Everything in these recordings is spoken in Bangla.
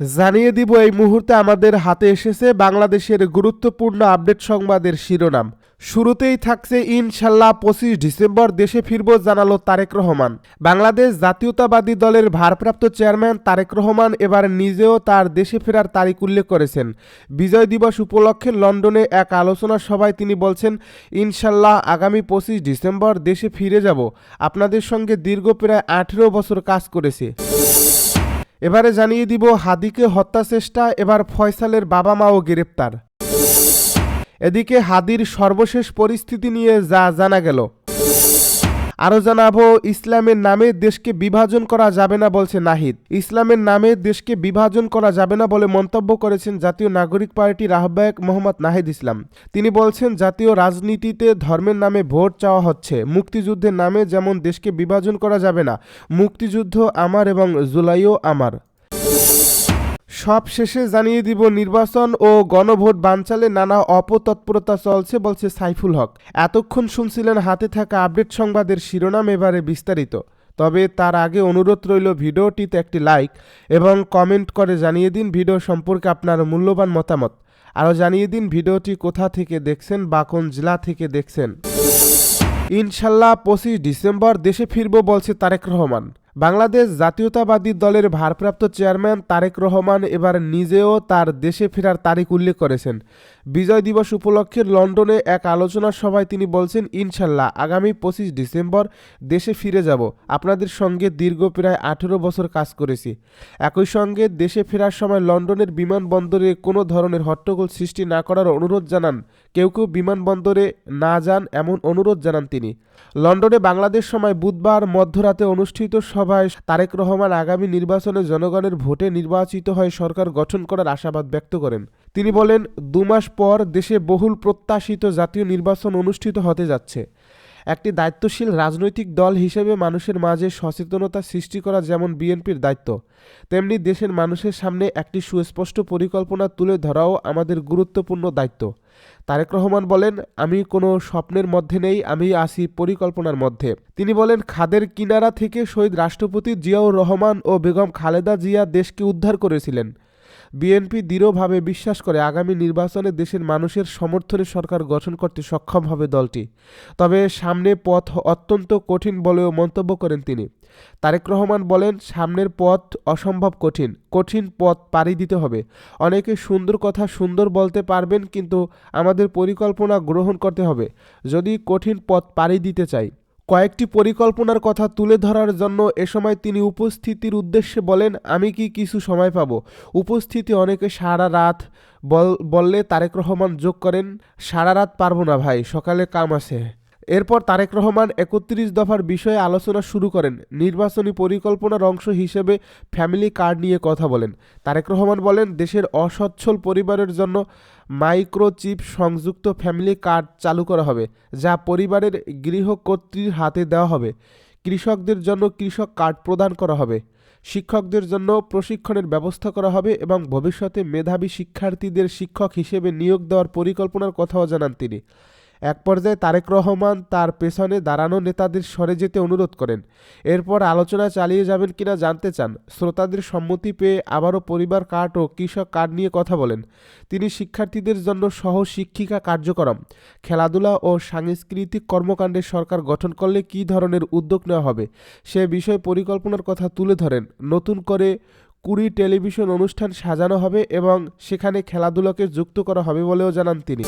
জানিয়ে দিব এই মুহূর্তে আমাদের হাতে এসেছে বাংলাদেশের গুরুত্বপূর্ণ আপডেট সংবাদের শিরোনাম। শুরুতেই থাকছে ইনশাল্লাহ পঁচিশ ডিসেম্বর, দেশে ফিরব জানালো তারেক রহমান। বাংলাদেশ জাতীয়তাবাদী দলের ভারপ্রাপ্ত চেয়ারম্যান তারেক রহমান এবার নিজেও তার দেশে ফেরার তারিখ উল্লেখ করেছেন। বিজয় দিবস উপলক্ষে লন্ডনে এক আলোচনা সভায় তিনি বলছেন, ইনশাল্লাহ আগামী পঁচিশ ডিসেম্বর দেশে ফিরে যাব। আপনাদের সঙ্গে দীর্ঘ প্রায় আঠেরো বছর কাজ করেছি। এবারে জানিয়ে দিব হাদিকে হত্যা চেষ্টা, এবার ফয়সালের বাবা মাও গ্রেপ্তার। এদিকে হাদির সর্বশেষ পরিস্থিতি নিয়ে যা জানা গেল। আরও জানাব, ইসলামের নামে দেশকে বিভাজন করা যাবে না বলছে নাহিদ। ইসলামের নামে দেশকে বিভাজন করা যাবে না বলে মন্তব্য করেছেন জাতীয় নাগরিক পার্টির আহ্বায়ক মোহাম্মদ নাহিদ ইসলাম। তিনি বলছেন, জাতীয় রাজনীতিতে ধর্মের নামে ভোট চাওয়া হচ্ছে। মুক্তিযুদ্ধের নামে যেমন দেশকে বিভাজন করা যাবে না, মুক্তিযুদ্ধ আমার এবং জুলাইও আমার। সব শেষে জানিয়ে দিব, নির্বাচন ও গণভোট বানচালে নানা অপতৎপরতা চলছে বলছে সাইফুল হক। এতক্ষণ শুনছিলেন হাতে থাকা আপডেট সংবাদের শিরোনাম এবারে বিস্তারিত। তবে তার আগে অনুরোধ রইল ভিডিওটিতে একটি লাইক এবং কমেন্ট করে জানিয়ে দিন ভিডিও সম্পর্কে আপনার মূল্যবান মতামত। আরও জানিয়ে দিন ভিডিওটি কোথা থেকে দেখছেন বা কোন জেলা থেকে দেখছেন। ইনশাল্লাহ পঁচিশ ডিসেম্বর দেশে ফিরব বলছে তারেক রহমান। বাংলাদেশ জাতীয়তাবাদী দলের ভারপ্রাপ্ত চেয়ারম্যান তারেক রহমান এবার নিজেও তার দেশে ফেরার তারিখ উল্লেখ করেছেন। বিজয় দিবস উপলক্ষে লন্ডনে এক আলোচনা সভায় তিনি বলছেন, ইনশাল্লাহ আগামী পঁচিশ ডিসেম্বর দেশে ফিরে যাব। আপনাদের সঙ্গে দীর্ঘ প্রায় আঠেরো বছর কাজ করেছি। একই সঙ্গে দেশে ফেরার সময় লন্ডনের বিমানবন্দরে কোনো ধরনের হট্টগোল সৃষ্টি না করার অনুরোধ জানান। কেউ কেউ বিমানবন্দরে না যান এমন অনুরোধ জানান তিনি। লন্ডনে বাংলাদেশ সময় বুধবার মধ্যরাতে অনুষ্ঠিত সভায় তারেক রহমান আগামী নির্বাচনে জনগণের ভোটে নির্বাচিত হয়ে সরকার গঠন করার আশাবাদ ব্যক্ত করেন। তিনি বলেন, দু মাস পর দেশে বহুল প্রত্যাশিত জাতীয় নির্বাচন অনুষ্ঠিত হতে যাচ্ছে। একটি দায়িত্বশীল রাজনৈতিক দল হিসেবে মানুষের মাঝে সচেতনতা সৃষ্টি করা যেমন বিএনপির দায়িত্ব, তেমনি দেশের মানুষের সামনে একটি সুস্পষ্ট পরিকল্পনা তুলে ধরাও আমাদের গুরুত্বপূর্ণ দায়িত্ব। তারেক রহমান বলেন, আমি কোনো স্বপ্নের মধ্যে নেই, আমি আসি পরিকল্পনার মধ্যে। তিনি বলেন, খাদের কিনারা থেকে শহীদ রাষ্ট্রপতি জিয়াউর রহমান ও বেগম খালেদা জিয়া দেশকে উদ্ধার করেছিলেন। বিএনপি দৃঢ়ভাবে বিশ্বাস করে আগামী নির্বাচনে দেশের মানুষের সমর্থনে সরকার গঠন করতে সক্ষম হবে দলটি। তবে সামনে পথ অত্যন্ত কঠিন বলেও মন্তব্য করেন তিনি। তারেক রহমান বলেন, সামনের পথ অসম্ভব কঠিন কঠিন পথ পাড়ি দিতে হবে। অনেকে সুন্দর কথা সুন্দর বলতে পারবেন, কিন্তু আমাদের পরিকল্পনা গ্রহণ করতে হবে। যদি কঠিন পথ পাড়ি দিতে চাই কয়েকটি পরিকল্পনার কথা তুলে ধরার জন্য এ সময় তিনি উপস্থিতির উদ্দেশ্যে বলেন, আমি কি কিছু সময় পাবো? উপস্থিতি অনেকে, সারা রাত বল, বললে তারেক রহমান যোগ করেন। সারা রাত পারব না ভাই, সকালে কাম আছে। এরপর তারেক রহমান একত্রিশ দফার বিষয়ে আলোচনা শুরু করেন। নির্বাচনী পরিকল্পনার অংশ হিসেবে ফ্যামিলি কার্ড নিয়ে কথা বলেন। তারেক রহমান বলেন, দেশের অসচ্ছল পরিবারের জন্য মাইক্রোচিপ সংযুক্ত ফ্যামিলি কার্ড চালু করা হবে, যা পরিবারের গৃহকর্ত্রীর হাতে দেওয়া হবে। কৃষকদের জন্য কৃষক কার্ড প্রদান করা হবে। শিক্ষকদের জন্য প্রশিক্ষণের ব্যবস্থা করা হবে এবং ভবিষ্যতে মেধাবী শিক্ষার্থীদের শিক্ষক হিসেবে নিয়োগ দেওয়ার পরিকল্পনার কথাও জানান তিনি। এক পর্যায়ে তারেক রহমান তার পেছনে দাঁড়ানো নেতাদের সরে যেতে অনুরোধ করেন। এরপর আলোচনা চালিয়ে যাবেন কিনা জানতে চান। শ্রোতাদের সম্মতি পেয়ে আবারও পরিবার কার্ড ও কৃষক কার্ড নিয়ে কথা বলেন। তিনি শিক্ষার্থীদের জন্য সহ শিক্ষিকা কার্যক্রম, খেলাধুলা ও সাংস্কৃতিক কর্মকাণ্ডে সরকার গঠন করলে কী ধরনের উদ্যোগ নেওয়া হবে, সে বিষয়ে পরিকল্পনার কথা তুলে ধরেন। নতুন করে কুড়ি টেলিভিশন অনুষ্ঠান সাজানো হবে এবং সেখানে খেলাধুলাকে যুক্ত করা হবে বলেও জানান তিনি।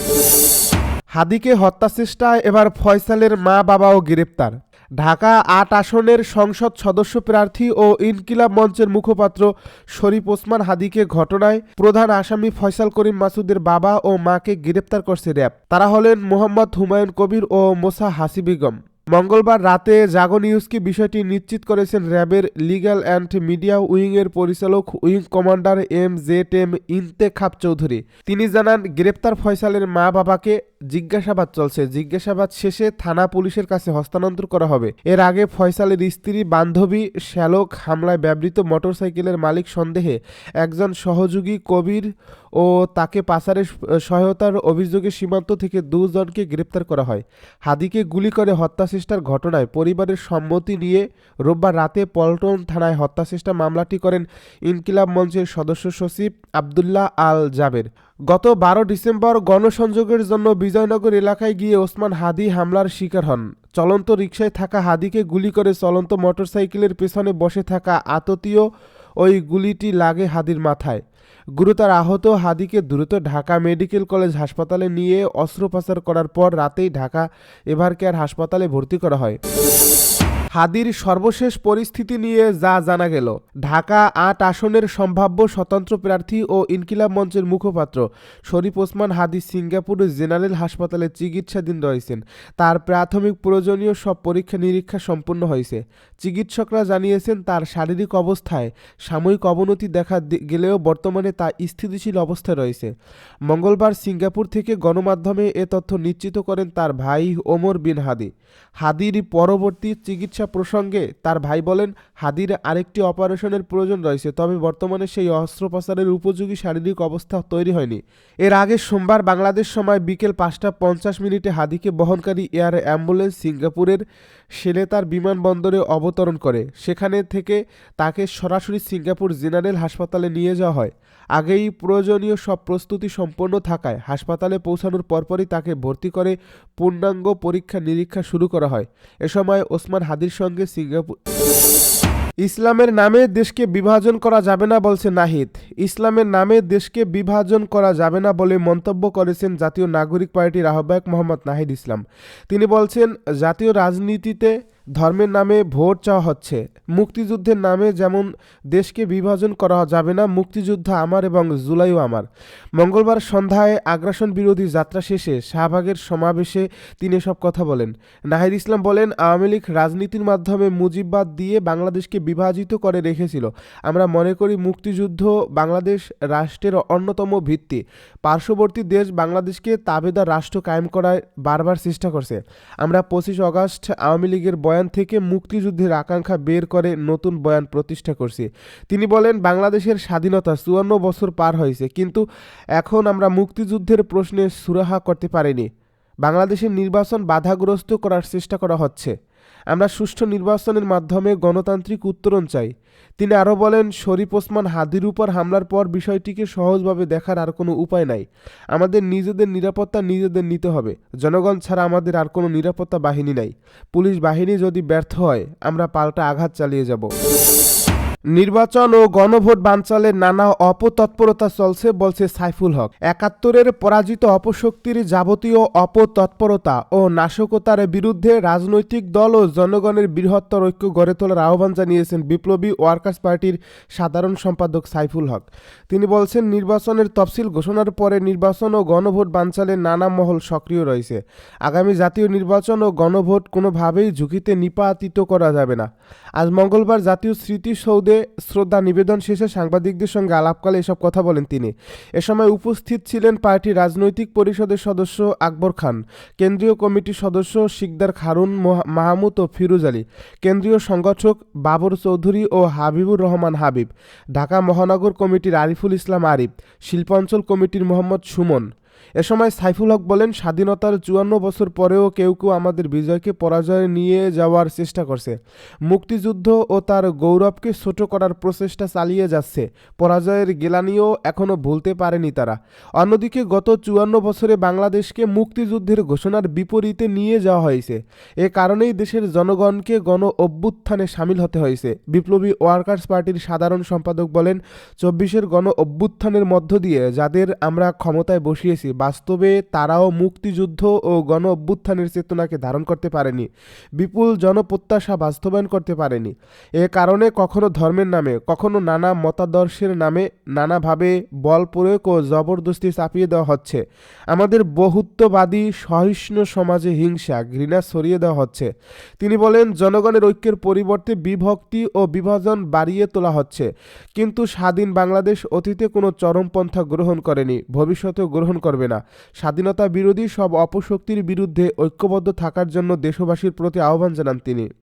হাদিকে হত্যা চেষ্টায় এবার ফয়সালের মা বাবাও গ্রেপ্তার। ঢাকা আট আসনের সংসদ সদস্য প্রার্থী ও ইনকিলাব মঞ্চের মুখপাত্র শরীফ ওসমান হাদিকে ঘটনায় প্রধান আসামি ফয়সাল করিম মাসুদের বাবা ও মাকে গ্রেপ্তার করছে র্যাব। তারা হলেন মোহাম্মদ হুমায়ুন কবির ও মোসা হাসি বেগম মঙ্গলবার রাতে জাগো নিউজকে বিষয়টি নিশ্চিত করেছেন র্যাবের লিগ্যাল অ্যান্ড মিডিয়া উইংয়ের পরিচালক wing commander M Z M Intekhab Chowdhury. তিনি জানান, গ্রেপ্তার ফয়সালের মা বাবাকে জিজ্ঞাসাবাদ চলছে। জিজ্ঞাসাবাদ শেষে থানা পুলিশের কাছে হস্তান্তর করা হবে। এর আগে ফয়সালের স্ত্রী, বান্ধবী শ্যালক হামলায় ব্যবহৃত মোটরসাইকেলের মালিক সন্দেহে একজন সহযোগী কবির ও তাকে পাচারের সহায়তার অভিযোগে সীমান্ত থেকে দুজনকে গ্রেপ্তার করা হয়। হাদিকে গুলি করে হত্যা হত্যাচেষ্টার ঘটনায় পরিবারের সম্মতি নিয়ে রোববার রাতে পল্টন থানায় হত্যাচেষ্টা মামলাটি করেন ইনকিলাব মঞ্চের সদস্য সচিব আবদুল্লাহ আল জাবের। গত বারো ডিসেম্বর গণসংযোগের জন্য বিজয়নগর এলাকায় গিয়ে ওসমান হাদি হামলার শিকার হন। চলন্ত রিকশায় থাকা হাদিকে গুলি করে চলন্ত মোটরসাইকেলের পেছনে বসে থাকা আততীয় ওই গুলিটি লাগে হাদির মাথায়। গুরুতর আহত হাদিকে দ্রুত ঢাকা মেডিকেল কলেজ হাসপাতালে নিয়ে অস্ত্রোপচার করার পর রাতেই ঢাকা এভারকেয়ার হাসপাতালে ভর্তি করা হয়। হাদির সর্বশেষ পরিস্থিতি নিয়ে যা জানা গেল। ঢাকা আট আসনের সম্ভাব্য স্বতন্ত্র প্রার্থী ও ইনকিলাব মঞ্চের মুখপাত্র শরীফ ওসমান হাদি সিঙ্গাপুর জেনারেল হাসপাতালে চিকিৎসাধীন রয়েছেন। তার প্রাথমিক প্রয়োজনীয় সব পরীক্ষা নিরীক্ষা সম্পূর্ণ হয়েছে। চিকিৎসকরা জানিয়েছেন, তার শারীরিক অবস্থায় সাময়িক অবনতি দেখা গেলেও বর্তমানে তা স্থিতিশীল অবস্থায় রয়েছে। মঙ্গলবার সিঙ্গাপুর থেকে গণমাধ্যমে এ তথ্য নিশ্চিত করেন তার ভাই ওমর বিন হাদি। হাদির পরবর্তী চিকিৎসা প্রসঙ্গে তার ভাই বলেন, হাদির আরেকটি অপারেশনের প্রয়োজন রয়েছে, তবে বর্তমানে সেই অস্ত্রোপচারের উপযোগী শারীরিক অবস্থা তৈরি হয়নি। এর আগে সোমবার বাংলাদেশ সময় বিকেল পাঁচটা পঞ্চাশ মিনিটে হাদিকে বহনকারী এয়ার অ্যাম্বুলেন্স সিঙ্গাপুরের সেলেতার বিমানবন্দরে অবতরণ করে। সেখানে থেকে তাকে সরাসরি সিঙ্গাপুর জেনারেল হাসপাতালে নিয়ে যাওয়া হয়। আগেই প্রয়োজনীয় সব প্রস্তুতি সম্পন্ন থাকায় হাসপাতালে পৌঁছানোর পরপরই তাকে ভর্তি করে পূর্ণাঙ্গ পরীক্ষা নিরীক্ষা শুরু করা হয়। এ সময় ওসমান হাদির সঙ্গে সিঙ্গাপুর ইসলামের নামে দেশকে বিভাজন করা যাবে না বলছে নাহিদ। ইসলামের নামে দেশকে বিভাজন করা যাবে না বলে মন্তব্য করেছেন জাতীয় নাগরিক পার্টির আহ্বায়ক মোহাম্মদ নাহিদ ইসলাম। তিনি বলছেন, জাতীয় রাজনীতিতে ধর্মের নামে ভোট চাওয়া হচ্ছে। মুক্তিযুদ্ধের নামে যেমন দেশকে বিভাজন করা যাবে না, মুক্তিযুদ্ধ আমার এবং জুলাইও আমার। মঙ্গলবার সন্ধ্যায় আগ্রাসন বিরোধী যাত্রা শেষে শাহবাগের সমাবেশে তিনি সব কথা বলেন। নাহিদ ইসলাম বলেন, আওয়ামী লীগ রাজনীতির মাধ্যমে মুজিববাদ দিয়ে বাংলাদেশকে বিভাজিত করে রেখেছিল। আমরা মনে করি মুক্তিযুদ্ধ বাংলাদেশ রাষ্ট্রের অন্যতম ভিত্তি। পার্শ্ববর্তী দেশ বাংলাদেশকে তাবেদার রাষ্ট্র কায়েম করার বারবার চেষ্টা করছে। আমরা পঁচিশ অগাস্ট আওয়ামী লীগের বয়ান থেকে মুক্তিযুদ্ধের আকাঙ্ক্ষা বের করে নতুন বয়ান প্রতিষ্ঠা করছে। তিনি বলেন, বাংলাদেশের স্বাধীনতা চুয়ান্ন বছর পার হয়েছে, কিন্তু এখন আমরা মুক্তিযুদ্ধের প্রশ্নে সুরাহা করতে পারিনি। বাংলাদেশের নির্বাচন বাধাগ্রস্ত করার চেষ্টা করা হচ্ছে। আমরা সুষ্ঠু নির্বাচনের মাধ্যমে গণতান্ত্রিক উত্তরণ চাই। তিনি আরও বলেন, শরীফ ওসমান হাদির উপর হামলার পর বিষয়টিকে সহজভাবে দেখার আর কোনো উপায় নাই। আমাদের নিজেদের নিরাপত্তা নিজেদের নিতে হবে। জনগণ ছাড়া আমাদের আর কোনো নিরাপত্তা বাহিনী নাই। পুলিশ বাহিনী যদি ব্যর্থ হয়, আমরা পাল্টা আঘাত চালিয়ে যাব। নির্বাচন ও গণভোট বানচালের নানা অপতৎপরতা চলছে, বলছে সাইফুল হক। একাত্তরের পরাজিত অপশক্তির যাবতীয় অপতৎপরতা ও নাশকতার বিরুদ্ধে রাজনৈতিক দল ও জনগণের বৃহত্তর ঐক্য গড়ে তোলার আহ্বান জানিয়েছেন বিপ্লবী ওয়ার্কার্স পার্টির সাধারণ সম্পাদক সাইফুল হক। তিনি বলছেন, নির্বাচনের তফসিল ঘোষণার পরে নির্বাচন ও গণভোট বানচালের নানা মহল সক্রিয় রয়েছে। আগামী জাতীয় নির্বাচন ও গণভোট কোনোভাবেই ঝুঁকিতে নিপাতিত করা যাবে না। আজ মঙ্গলবার জাতীয় স্মৃতিসৌধে শ্রদ্ধা নিবেদন শেষে সাংবাদিকদের সঙ্গে আলাপকালে এসব কথা বলেন তিনি। এ সময় উপস্থিত ছিলেন পার্টির রাজনৈতিক পরিষদের সদস্য আকবর খান, কেন্দ্রীয় কমিটির সদস্য শিকদার খারুন মোহা- মাহমুদ ও ফিরোজ আলী, কেন্দ্রীয় সংগঠক বাবর চৌধুরী ও হাবিবুর রহমান হাবিব, ঢাকা মহানগর কমিটির আরিফুল ইসলাম আরিফ, শিল্পাঞ্চল কমিটির মোহাম্মদ সুমন। এ সময় সাইফুল হক বলেন, স্বাধীনতার চুয়ান্ন বছর পরেও কেউ কেউ আমাদের বিজয়কে পরাজয়ে নিয়ে যাওয়ার চেষ্টা করছে। মুক্তিযুদ্ধ ও তার গৌরবকে ছোট করার প্রচেষ্টা চালিয়ে যাচ্ছে। পরাজয়ের গেলানিও এখনও ভুলতে পারেনি তারা। অন্যদিকে গত চুয়ান্ন বছরে বাংলাদেশকে মুক্তিযুদ্ধের ঘোষণার বিপরীতে নিয়ে যাওয়া হয়েছে। এ কারণেই দেশের জনগণকে গণ অভ্যুত্থানে সামিল হতে হয়েছে। বিপ্লবী ওয়ার্কার্স পার্টির সাধারণ সম্পাদক বলেন, চব্বিশের গণ অভ্যুত্থানের মধ্য দিয়ে যাদের আমরা ক্ষমতায় বসিয়েছি বাস্তবে তারাও মুক্তিযুদ্ধ ও গণ অভ্যুত্থানের চেতনাকে ধারণ করতে পারেনি, বিপুল জনপ্রত্যাশা বাস্তবায়ন করতে পারেনি। এ কারণে কখনো ধর্মের নামে, কখনো নানা মতাদর্শের নামে নানাভাবে বল প্রয়োগ ও জবরদস্তি চাপিয়ে দেওয়া হচ্ছে। আমাদের বহুত্ববাদী সহিষ্ণু সমাজে হিংসা, ঘৃণা ছড়িয়ে দেওয়া হচ্ছে। তিনি বলেন, জনগণের ঐক্যের পরিবর্তে বিভক্তি ও বিভাজন বাড়িয়ে তোলা হচ্ছে। কিন্তু স্বাধীন বাংলাদেশ অতীতে কোনো চরমপন্থা গ্রহণ করেনি, ভবিষ্যতেও গ্রহণ করবে না। স্বাধীনতা বিরোধী সব অপশক্তির বিরুদ্ধে ঐক্যবদ্ধ থাকার জন্য দেশবাসীর প্রতি আহ্বান জানান তিনি।